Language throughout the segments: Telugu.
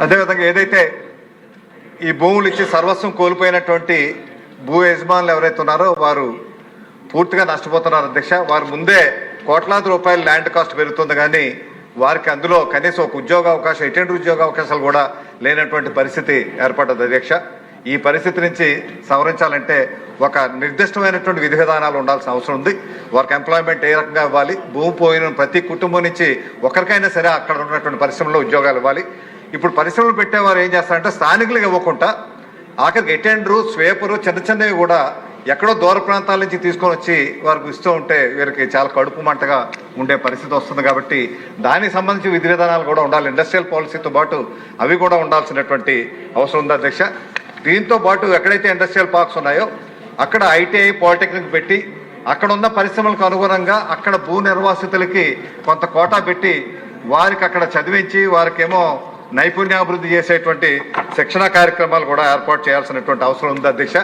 అదేవిధంగా ఏదైతే ఈ భూములు ఇచ్చి సర్వస్వం కోల్పోయినటువంటి భూ యజమానులు ఎవరైతే ఉన్నారో వారు పూర్తిగా నష్టపోతున్నారు అధ్యక్ష. వారు ముందే కోట్లాది రూపాయలు ల్యాండ్ కాస్ట్ పెరుగుతుంది కానీ వారికి అందులో కనీసం ఒక ఉద్యోగ అవకాశం ఎటువంటి ఉద్యోగ అవకాశాలు కూడా లేనటువంటి పరిస్థితి ఏర్పడ్డది అధ్యక్ష. ఈ పరిస్థితి నుంచి సవరించాలంటే ఒక నిర్దిష్టమైనటువంటి విధి విధానాలు ఉండాల్సిన అవసరం ఉంది. వారికి ఎంప్లాయ్మెంట్ ఏ రకంగా ఇవ్వాలి? భూమి పోయిన ప్రతి కుటుంబం నుంచి ఒకరికైనా సరే అక్కడ ఉన్నటువంటి పరిశ్రమలో ఉద్యోగాలు ఇవ్వాలి. ఇప్పుడు పరిశ్రమలు పెట్టేవారు ఏం చేస్తారంటే స్థానికులకు ఇవ్వకుండా ఆఖరికి అటెండరు స్వేపరు చిన్న చిన్నవి కూడా ఎక్కడో దూర ప్రాంతాల నుంచి తీసుకొని వచ్చి వారికి ఇస్తూ ఉంటే వీరికి చాలా కడుపు మంటగా ఉండే పరిస్థితి వస్తుంది కాబట్టి దానికి సంబంధించి విధి విధానాలు కూడా ఉండాలి. ఇండస్ట్రియల్ పాలసీతో పాటు అవి కూడా ఉండాల్సినటువంటి అవసరం ఉంది అధ్యక్ష. దీంతో పాటు ఎక్కడైతే ఇండస్ట్రియల్ పార్క్స్ ఉన్నాయో అక్కడ ఐటీఐ పాలిటెక్నిక్ పెట్టి అక్కడ ఉన్న పరిశ్రమలకు అనుగుణంగా అక్కడ భూ నిర్వాసితులకి కొంత కోటా పెట్టి వారికి అక్కడ చదివించి వారికేమో నైపుణ్యాభివృద్ధి చేసేటువంటి శిక్షణ కార్యక్రమాలు కూడా ఏర్పాటు చేయాల్సినటువంటి అవసరం ఉంది అధ్యక్ష.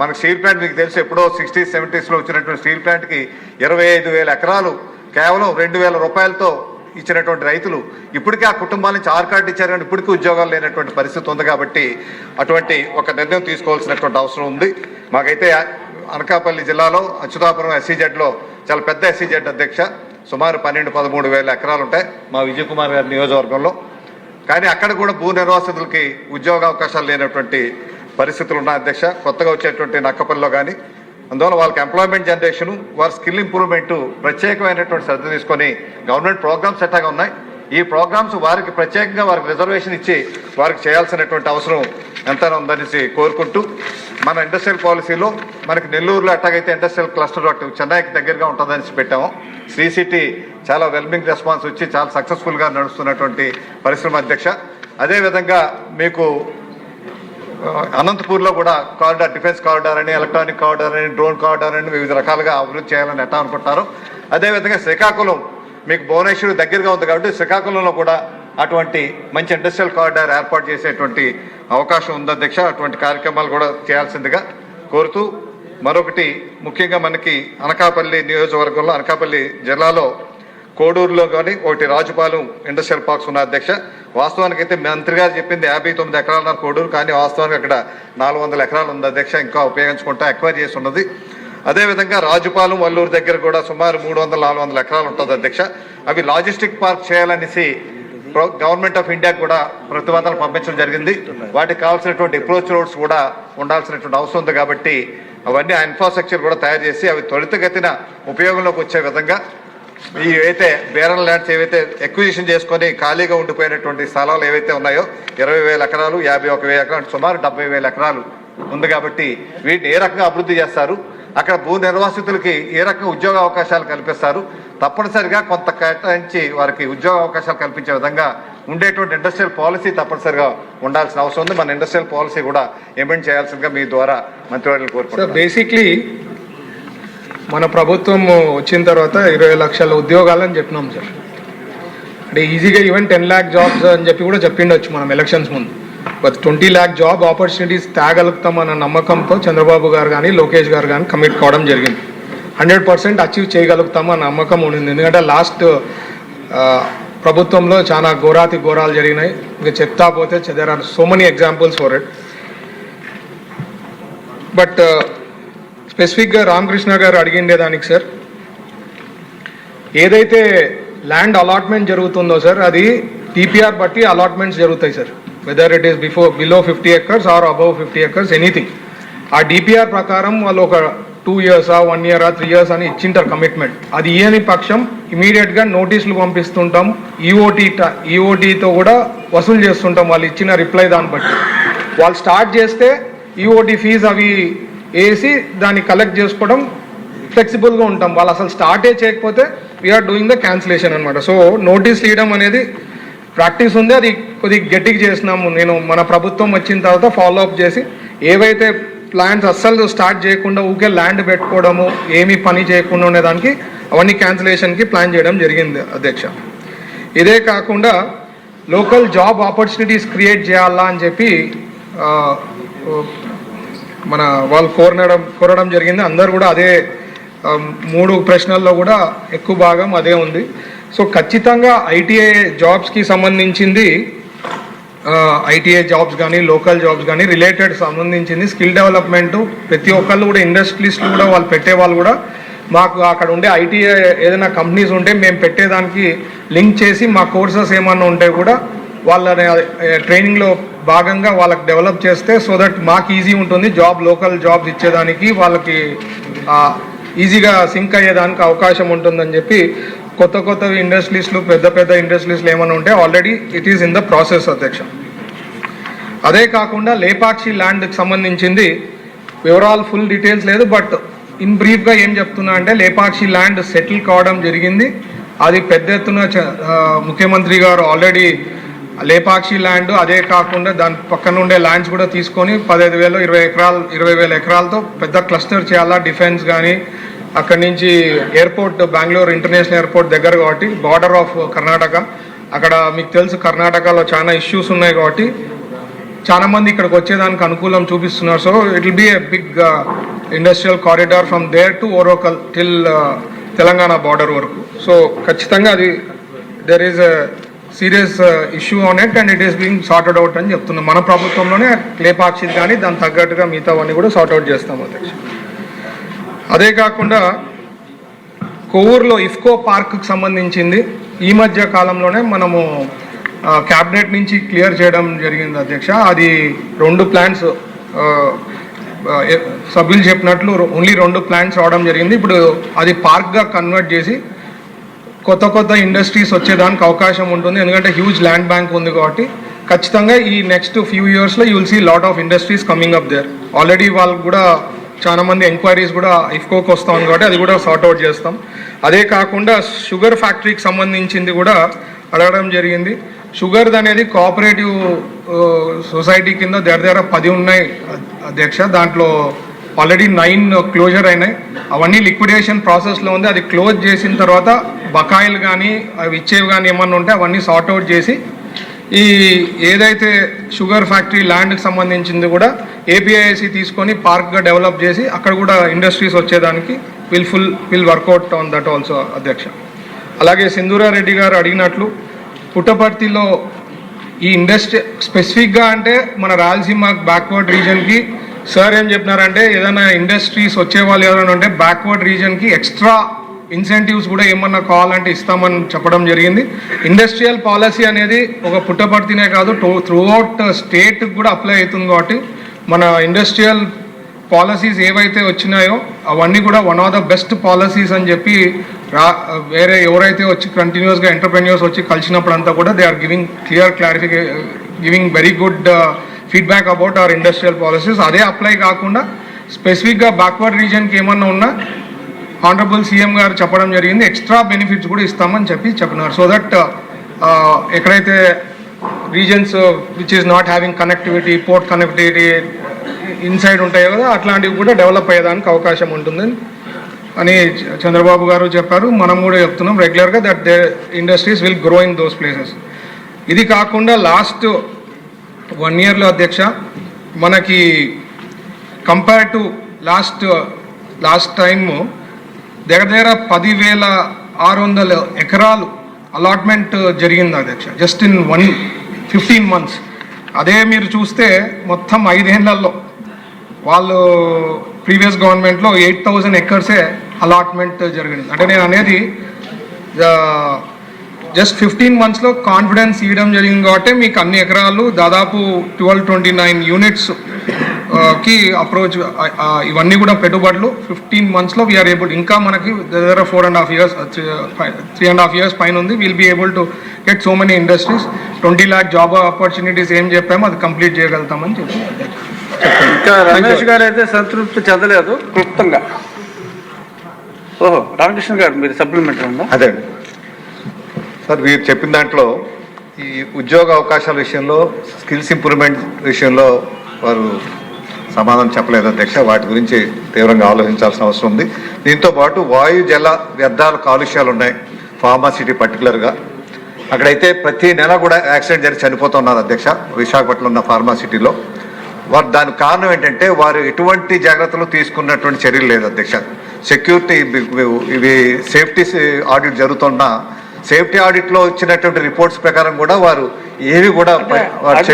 మనకు స్టీల్ ప్లాంట్ మీకు తెలుసు ఎప్పుడో సిక్స్టీస్ సెవెంటీస్లో వచ్చినటువంటి స్టీల్ ప్లాంట్కి ఇరవై ఐదు వేల ఎకరాలు కేవలం రెండు వేల రూపాయలతో ఇచ్చినటువంటి రైతులు ఇప్పటికే ఆ కుటుంబాల నుంచి ఇచ్చారు కానీ ఇప్పటికీ ఉద్యోగాలు లేనటువంటి పరిస్థితి ఉంది కాబట్టి అటువంటి ఒక నిర్ణయం తీసుకోవాల్సినటువంటి అవసరం ఉంది. మాకైతే అనకాపల్లి జిల్లాలో అచ్యుతాపురం ఎస్సీజెడ్లో చాలా పెద్ద ఎస్సీజెడ్ అధ్యక్ష. సుమారు పన్నెండు పదమూడు వేల ఎకరాలు ఉంటాయి మా విజయ్ కుమార్ గారి నియోజకవర్గంలో. కానీ అక్కడ కూడా భూ నిర్వాసితులకి ఉద్యోగ అవకాశాలు లేనటువంటి పరిస్థితులు ఉన్నాయి అధ్యక్ష. కొత్తగా వచ్చేటువంటి నక్కపల్లిలో కానీ అందువల్ల వాళ్ళకి ఎంప్లాయ్మెంట్ జనరేషన్ వారి స్కిల్ ఇంప్రూవ్మెంట్ ప్రత్యేకమైనటువంటి శ్రద్ధ తీసుకొని గవర్నమెంట్ ప్రోగ్రామ్స్ ఎట్టాగా ఉన్నాయి? ఈ ప్రోగ్రామ్స్ వారికి ప్రత్యేకంగా వారికి రిజర్వేషన్ ఇచ్చి వారికి చేయాల్సినటువంటి అవసరం ఎంతైనా ఉందనేసి కోరుకుంటూ మన ఇండస్ట్రియల్ పాలసీలో మనకి నెల్లూరులో ఎట్టాగైతే ఇండస్ట్రియల్ క్లస్టర్ అటు చెన్నైకి దగ్గరగా ఉంటుందని పెట్టాము. శ్రీ సిటీ చాలా వెల్మింగ్ రెస్పాన్స్ వచ్చి చాలా సక్సెస్ఫుల్గా నడుస్తున్నటువంటి పరిశ్రమ అధ్యక్ష. అదేవిధంగా మీకు అనంతపూర్లో కూడా కారిడార్ డిఫెన్స్ కారిడార్ అని ఎలక్ట్రానిక్ కారిడార్ అని డ్రోన్ కారిడార్ అని వివిధ రకాలుగా అభివృద్ధి చేయాలని ఎట్టా అనుకుంటారు అదేవిధంగా శ్రీకాకుళం మీకు భువనేశ్వర్ దగ్గరగా ఉంది కాబట్టి శ్రీకాకుళంలో కూడా అటువంటి మంచి ఇండస్ట్రియల్ కారిడార్ ఏర్పాటు చేసేటువంటి అవకాశం ఉంది అధ్యక్ష. అటువంటి కార్యక్రమాలు కూడా చేయాల్సిందిగా కోరుతూ మరొకటి ముఖ్యంగా మనకి అనకాపల్లి నియోజకవర్గంలో అనకాపల్లి జిల్లాలో కోడూరులో కానీ ఒకటి రాజుపాలెం ఇండస్ట్రియల్ పార్క్స్ ఉన్న అధ్యక్ష. వాస్తవానికి అయితే మంత్రి గారు చెప్పింది యాభై తొమ్మిది ఎకరాలున్నారు కోడూరు కానీ వాస్తవానికి అక్కడ నాలుగు వందల ఎకరాలు ఉంది అధ్యక్ష. ఇంకా ఉపయోగించుకుంటా ఎక్వైర్ చేసి ఉన్నది. అదేవిధంగా రాజుపాలెం వల్లూరు దగ్గర కూడా సుమారు మూడు వందల నాలుగు వందల ఎకరాలు ఉంటుంది అధ్యక్ష. అవి లాజిస్టిక్ పార్క్ చేయాలనేసి గవర్నమెంట్ ఆఫ్ ఇండియా కూడా ప్రతిపాదనలు పంపించడం జరిగింది. వాటికి కావాల్సినటువంటి అప్రోచ్ రోడ్స్ కూడా ఉండాల్సినటువంటి అవసరం ఉంది కాబట్టి అవన్నీ ఆ ఇన్ఫ్రాస్ట్రక్చర్ కూడా తయారు చేసి అవి త్వరితగతిన ఉపయోగంలోకి వచ్చే విధంగా ఈ ఏవైతే బేరన్ ల్యాండ్స్ ఏవైతే ఎక్విజిషన్ చేసుకొని ఖాళీగా ఉండిపోయినటువంటి స్థలాలు ఏవైతే ఉన్నాయో ఇరవై వేల ఎకరాలు యాభై ఒక వేల ఎకరాలు సుమారు డెబ్బై వేల ఎకరాలు ఉంది కాబట్టి వీటిని ఏ రకంగా అభివృద్ధి చేస్తారు? అక్కడ భూ నిర్వాసితులకి ఏ రకంగా ఉద్యోగ అవకాశాలు కల్పిస్తారు? తప్పనిసరిగా కొంత కేటాయించి వారికి ఉద్యోగ అవకాశాలు కల్పించే విధంగా ఉండేటువంటి ఇండస్ట్రియల్ పాలసీ తప్పనిసరిగా ఉండాల్సిన అవసరం ఉంది. మన ఇండస్ట్రియల్ పాలసీ కూడా ఇంప్లిమెంట్ చేయాల్సిందిగా మీ ద్వారా మంత్రివర్యులు సార్ బేసిక్లీ మన ప్రభుత్వం వచ్చిన తర్వాత ఇరవై లక్షల ఉద్యోగాలని చెప్పినాం సార్ అంటే ఈజీగా ఈవెన్ టెన్ ల్యాక్ జాబ్స్ అని చెప్పి కూడా చెప్పిండొచ్చు మనం ఎలక్షన్స్ ముందు. But twenty lakh job opportunities తేగలుగుతామన్న నమ్మకంతో చంద్రబాబు గారు కానీ లోకేష్ గారు కానీ కమిట్ కావడం జరిగింది. హండ్రెడ్ పర్సెంట్ అచీవ్ చేయగలుగుతాము అన్న నమ్మకం ఉండింది. ఎందుకంటే లాస్ట్ ప్రభుత్వంలో చాలా ఘోరాతి ఘోరాలు జరిగినాయి. ఇంకా చెప్తా పోతే there are so many examples for it but స్పెసిఫిక్గా రామకృష్ణ గారు అడిగిండే దానికి సార్ ఏదైతే ల్యాండ్ అలాట్మెంట్ జరుగుతుందో సార్ అది టీపీఆర్ బట్టి అలాట్మెంట్స్ జరుగుతాయి sir whether it is before below fifty acres or above fifty acres anything ఆ డిపిఆర్ ప్రకారం వాళ్ళు ఒక టూ ఇయర్సా వన్ ఇయరా త్రీ ఇయర్స్ అని ఇచ్చింటారు కమిట్మెంట్ అది ఇయని పక్షం ఇమీడియట్గా నోటీసులు పంపిస్తుంటాం. ఈఓటీ ఈఓటీతో కూడా వసూలు చేస్తుంటాం వాళ్ళు ఇచ్చిన రిప్లై దాన్ని బట్టి. వాళ్ళు స్టార్ట్ చేస్తే ఈఓటీ ఫీజు అవి వేసి దాన్ని కలెక్ట్ చేసుకోవడం ఫ్లెక్సిబుల్గా ఉంటాం. వాళ్ళు అసలు స్టార్టే చేయకపోతే వీఆర్ డూయింగ్ ద క్యాన్సిలేషన్ అనమాట సో నోటీస్ ఇవ్వడం అనేది ప్రాక్టీస్ ఉంది అది కొద్దిగా గట్టిగా చేసినాము. నేను మన ప్రభుత్వం వచ్చిన తర్వాత ఫాలో అప్ చేసి ఏవైతే ప్లాన్స్ అస్సలు స్టార్ట్ చేయకుండా ఊకే ల్యాండ్ పెట్టుకోవడము ఏమీ పని చేయకుండా ఉండేదానికి అవన్నీ క్యాన్సిలేషన్కి ప్లాన్ చేయడం జరిగింది అధ్యక్ష. ఇదే కాకుండా లోకల్ జాబ్ ఆపర్చునిటీస్ క్రియేట్ చేయాలా అని చెప్పి మన వాళ్ళు కోరడం కోరడం జరిగింది. అందరు కూడా అదే మూడు ప్రశ్నల్లో కూడా ఎక్కువ భాగం అదే ఉంది. సో ఖచ్చితంగా ఐటీఐ జాబ్స్కి సంబంధించింది ఐటీఐ జాబ్స్ కానీ లోకల్ జాబ్స్ కానీ రిలేటెడ్ సంబంధించింది స్కిల్ డెవలప్మెంట్ ప్రతి ఒక్కళ్ళు కూడా ఇండస్ట్రీస్లో కూడా వాళ్ళు పెట్టే వాళ్ళు కూడా మాకు అక్కడ ఉండే ఐటీఐ ఏదైనా కంపెనీస్ ఉంటే మేము పెట్టేదానికి లింక్ చేసి మా కోర్సెస్ ఏమన్నా ఉంటే కూడా వాళ్ళని ట్రైనింగ్లో భాగంగా వాళ్ళకి డెవలప్ చేస్తే సో దట్ మాకు ఈజీ ఉంటుంది. జాబ్ లోకల్ జాబ్స్ ఇచ్చేదానికి వాళ్ళకి ఈజీగా సింక్ అయ్యేదానికి అవకాశం ఉంటుందని చెప్పి కొత్త కొత్త ఇండస్ట్రీస్లు పెద్ద పెద్ద ఇండస్ట్రీస్లు ఏమైనా ఉంటే already it is in the process అధ్యక్ష. అదే కాకుండా లేపాక్షి ల్యాండ్కి సంబంధించింది వివరాలు ఫుల్ డీటెయిల్స్ లేదు బట్ ఇన్ బ్రీఫ్గా ఏం చెప్తున్నా అంటే లేపాక్షి ల్యాండ్ సెటిల్ కావడం జరిగింది. అది పెద్ద ఎత్తున చ- ముఖ్యమంత్రి గారు ఆల్రెడీ లేపాక్షి ల్యాండ్ అదే కాకుండా దాని పక్కన ఉండే ల్యాండ్స్ కూడా తీసుకొని పదహైదు వేలు ఇరవై ఎకరాలు ఇరవై వేల ఎకరాలతో పెద్ద క్లస్టర్ చేయాలా డిఫెన్స్ కానీ అక్కడి నుంచి ఎయిర్పోర్ట్ బెంగళూరు ఇంటర్నేషనల్ ఎయిర్పోర్ట్ దగ్గర కాబట్టి బార్డర్ ఆఫ్ కర్ణాటక. అక్కడ మీకు తెలుసు కర్ణాటకలో చాలా ఇష్యూస్ ఉన్నాయి కాబట్టి చాలా మంది ఇక్కడికి వచ్చేదానికి అనుకూలం చూపిస్తున్నారు. So it will be a big industrial corridor from there to Orvakal till Telangana border వరకు. సో ఖచ్చితంగా అది there is serious issue on it and it is being sorted out అని చెప్తున్నాం. మన ప్రభుత్వంలోనే లేపాక్షిది కానీ దాని తగ్గట్టుగా మిగతావన్నీ కూడా సార్ట్ అవుట్ చేస్తాం అధ్యక్ష. అదే కాకుండా కొవ్వూరులో ఇఫ్కో పార్క్కి సంబంధించింది. ఈ మధ్య కాలంలోనే మనము క్యాబినెట్ నుంచి క్లియర్ చేయడం జరిగింది అధ్యక్ష. అది రెండు ప్లాన్స్ సభ్యులు చెప్పినట్లు ఓన్లీ రెండు ప్లాన్స్ రావడం జరిగింది. ఇప్పుడు అది పార్క్గా కన్వర్ట్ చేసి కొత్త కొత్త ఇండస్ట్రీస్ వచ్చేదానికి అవకాశం ఉంటుంది. ఎందుకంటే హ్యూజ్ ల్యాండ్ బ్యాంక్ ఉంది కాబట్టి ఖచ్చితంగా ఈ నెక్స్ట్ ఫ్యూ ఇయర్స్లో you will see lot of industries coming up there already వాళ్ళకి కూడా చాలా మంది ఎంక్వైరీస్ కూడా ఇఫ్కోకి వస్తాం ఉంది కాబట్టి అది కూడా సార్ట్ అవుట్ చేస్తాం. అదే కాకుండా షుగర్ ఫ్యాక్టరీకి సంబంధించింది కూడా అడగడం జరిగింది. షుగర్ అనేది కోఆపరేటివ్ సొసైటీ కింద దగ్గర దగ్గర పది ఉన్నాయి అధ్యక్ష. దాంట్లో ఆల్రెడీ నైన్ క్లోజర్ అయినాయి. అవన్నీ లిక్విడేషన్ ప్రాసెస్లో ఉంది. అది క్లోజ్ చేసిన తర్వాత బకాయిలు కానీ అవి ఇచ్చేవి కానీ ఏమన్నా ఉంటే అవన్నీ సార్ట్ అవుట్ చేసి ఈ ఏదైతే షుగర్ ఫ్యాక్టరీ ల్యాండ్కి సంబంధించింది కూడా ఏపీఐసి తీసుకొని పార్క్గా డెవలప్ చేసి అక్కడ కూడా ఇండస్ట్రీస్ వచ్చేదానికి will full will work out on that also అధ్యక్ష. అలాగే సింధూరారెడ్డి గారు అడిగినట్లు పుట్టపర్తిలో ఈ ఇండస్ట్రీ స్పెసిఫిక్గా అంటే మన రాయలసీమ బ్యాక్వర్డ్ రీజన్కి సార్ ఏం చెప్పినారంటే ఏదైనా ఇండస్ట్రీస్ వచ్చే వాళ్ళు ఎవరైనా ఉంటే బ్యాక్వర్డ్ రీజన్కి ఎక్స్ట్రా ఇన్సెంటివ్స్ కూడా ఏమన్నా కావాలంటే ఇస్తామని చెప్పడం జరిగింది. ఇండస్ట్రియల్ పాలసీ అనేది ఒక పుట్టపర్తినే కాదు త్రూఅవుట్ స్టేట్ కూడా అప్లై అవుతుంది కాబట్టి మన ఇండస్ట్రియల్ పాలసీస్ ఏవైతే వచ్చినాయో అవన్నీ కూడా one of the best policies అని చెప్పి రా వేరే ఎవరైతే వచ్చి కంటిన్యూస్గా ఎంటర్ప్రెన్యూర్స్ వచ్చి కలిసినప్పుడు అంతా కూడా they are giving clear clarification giving very good feedback about our industrial policies అదే అప్లై కాకుండా స్పెసిఫిక్గా బ్యాక్వర్డ్ రీజన్కి ఏమన్నా ఉన్నా ఆనరబుల్ సీఎం గారు చెప్పడం జరిగింది. ఎక్స్ట్రా బెనిఫిట్స్ కూడా ఇస్తామని చెప్పి చెప్పినారు సో దట్ uh, ఎక్కడైతే reasons which is not having connectivity port connectivity inside ఉంటాయో కదా అట్లాంటివి కూడా డెవలప్ అయ్యేదానికి అవకాశం ఉంటుంది అని చంద్రబాబు గారు చెప్పారు. మనం కూడా చెప్తున్నాం రెగ్యులర్గా that they industries will grow in those places ఇది కాకుండా లాస్ట్ వన్ ఇయర్లో అధ్యక్ష మనకి compare to last last time దగ్గర దగ్గర పదివేల ఆరు వందల ఎకరాలు అలాట్మెంట్ జరిగింది అధ్యక్ష. Just in one fifteen months. అదే మీరు చూస్తే మొత్తం ఐదేళ్ళలో వాళ్ళు ప్రీవియస్ గవర్నమెంట్లో ఎయిట్ థౌజండ్ ఎకర్సే అలాట్మెంట్ జరిగింది. అంటే నేను అనేది జస్ట్ ఫిఫ్టీన్ మంత్స్లో కాన్ఫిడెన్స్ ఇవ్వడం జరిగింది కాబట్టి మీకు అన్ని ఎకరాలు దాదాపు ట్వెల్వ్ ట్వంటీ నైన్ యూనిట్స్ కి అప్రోచ్ ఇవన్నీ కూడా పెట్టుబడులు. ఫిఫ్టీన్ మంత్స్లో వీఆర్ ఏబుల్ ఇంకా మనకి దగ్గర four and half years three and half years పైన ఉంది. Will be able to get so many industries twenty lakh job opportunities ఏం చెప్పామో అది కంప్లీట్ చేయగలుగుతామని చెప్పి ఇంకా రమేష్ గారు అయితే సంతృప్తి చెందలేదు. క్లుప్తంగా. ఓహో రామకృష్ణ గారు మీరు సప్లిమెంటరీ ఉందా? అదే సార్ మీరు చెప్పిన దాంట్లో ఈ ఉద్యోగ అవకాశాల విషయంలో స్కిల్స్ ఇంప్రూవ్మెంట్ విషయంలో వారు సమాధానం చెప్పలేదు అధ్యక్ష. వాటి గురించి తీవ్రంగా ఆలోచించాల్సిన అవసరం ఉంది. దీంతో పాటు వాయు జల వ్యర్థాల కాలుష్యాలు ఉన్నాయి. ఫార్మాసిటీ పర్టికులర్గా. అక్కడైతే ప్రతి నెల కూడా యాక్సిడెంట్ జరిగి చనిపోతున్నారు అధ్యక్ష విశాఖపట్నంలో ఉన్న ఫార్మాసిటీలో వారు దాని కారణం ఏంటంటే వారు ఎటువంటి జాగ్రత్తలు తీసుకున్నటువంటి చర్యలు లేదు అధ్యక్ష. సెక్యూరిటీ ఇవి సేఫ్టీ ఆడిట్ జరుగుతున్న సేఫ్టీ ఆడిట్లో వచ్చినటువంటి రిపోర్ట్స్ ప్రకారం కూడా వారు ఏవి కూడా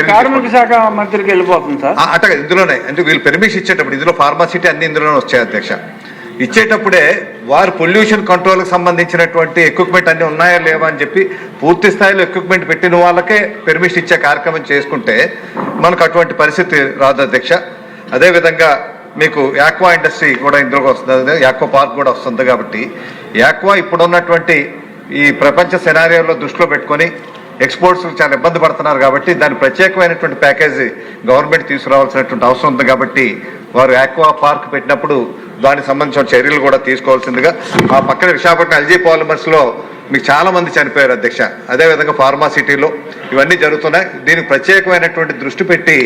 కార్మిక. శాఖ మంత్రికి వెళ్ళిపోతుంది సార్. ఆ, అట్ట ఇందులోనే. అంటే వీళ్ళు పెర్మిషన్ ఇచ్చేటప్పుడు ఇందులో ఫార్మాసిటీ అన్ని ఇందులోనే వచ్చాయి అధ్యక్ష. ఇచ్చేటప్పుడే వారు పొల్యూషన్ కంట్రోల్కి సంబంధించినటువంటి ఎక్విప్మెంట్ అన్ని ఉన్నాయా లేవా అని చెప్పి పూర్తి స్థాయిలో ఎక్విప్మెంట్ పెట్టిన వాళ్ళకే పెర్మిషన్ ఇచ్చే కార్యక్రమం చేసుకుంటే మనకు అటువంటి పరిస్థితి రాదు అధ్యక్ష. అదేవిధంగా మీకు యాక్వా ఇండస్ట్రీ కూడా ఇందులోకి వస్తుంది. యాక్వా పార్క్ కూడా వస్తుంది కాబట్టి యాక్వా ఇప్పుడున్నటువంటి ఈ ప్రపంచ సెనారియోలో దృష్టిలో పెట్టుకొని ఎక్స్పోర్ట్స్ చాలా ఇబ్బంది పడుతున్నారు కాబట్టి దాని ప్రత్యేకమైనటువంటి ప్యాకేజీ గవర్నమెంట్ తీసుకురావాల్సినటువంటి అవసరం ఉంది కాబట్టి వారు ఆక్వా పార్క్ పెట్టినప్పుడు దానికి సంబంధించిన చర్యలు కూడా తీసుకోవాల్సిందిగా ఆ పక్కన విశాఖపట్నం ఎల్జీ పాలిమర్స్లో మీకు చాలా మంది చనిపోయారు అధ్యక్ష. అదేవిధంగా ఫార్మాసిటీలో ఇవన్నీ జరుగుతున్నాయి. దీనికి ప్రత్యేకమైనటువంటి దృష్టి పెట్టి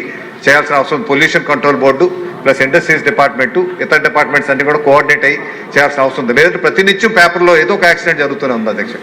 చేయాల్సిన అవసరం. Pollution control board plus industries department ఇతర డిపార్ట్మెంట్స్ అన్ని కూడా కోఆర్డినేట్ అయ్యి చేయాల్సిన అవసరం ఉంది. లేదంటే ప్రతినిత్యం పేపర్లో ఏదో ఒక యాక్సిడెంట్ జరుగుతూనే ఉంది అధ్యక్ష.